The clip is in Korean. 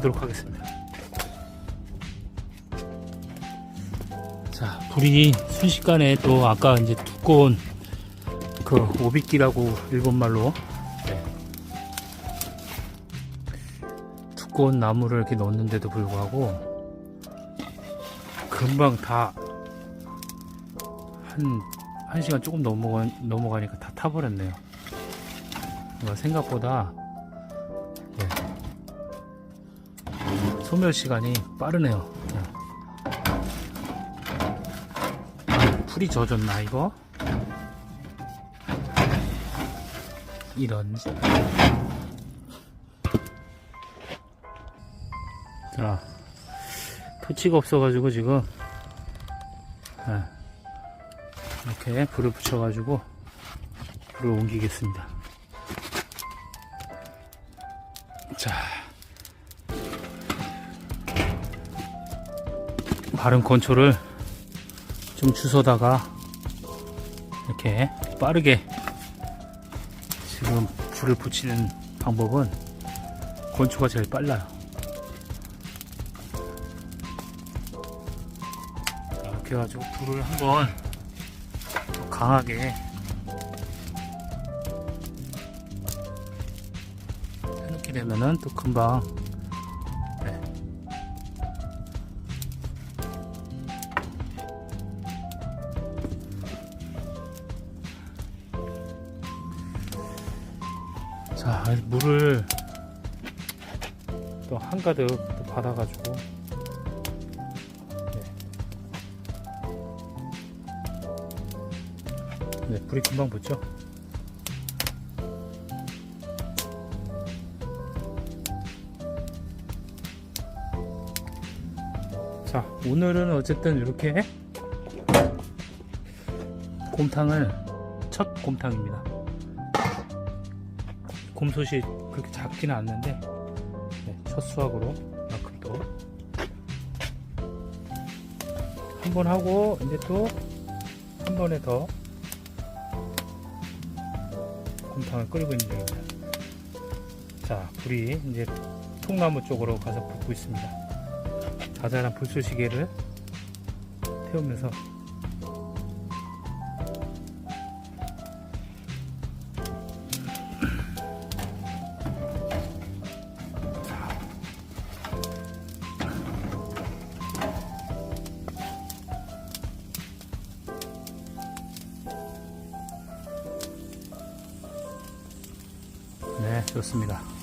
보도록 하겠습니다. 자, 불이 순식간에 또 아까 이제 두꺼운 그 오비끼라고 일본말로 네. 두꺼운 나무를 이렇게 넣었는데도 불구하고 금방 다 한, 한 시간 조금 넘어가, 넘어가니까 다 타버렸네요. 생각보다 소멸 시간이 빠르네요. 네. 아, 풀이 젖었나 이거? 이런 자 토치가 없어가지고 지금 네. 이렇게 불을 붙여가지고 불을 옮기겠습니다. 자 바른 건초를 좀 주워다가 이렇게 빠르게 지금 불을 붙이는 방법은 건초가 제일 빨라요. 자, 이렇게 해가지고 불을 한번 더 강하게 해놓게 되면은 또 금방 자 물을 또 한가득 또 받아가지고. 네. 네, 불이 금방 붙죠? 자 오늘은 어쨌든 이렇게 곰탕을 첫 곰탕입니다 곰솥이 그렇게 작지는 않는데 네, 첫 수확으로 만큼 또한번 하고 이제 또 한 번에 더 곰탕을 끓이고 있는 중입니다. 자 불이 이제 통나무 쪽으로 가서 붙고 있습니다. 자잘한 불쏘시개를 태우면서 좋습니다.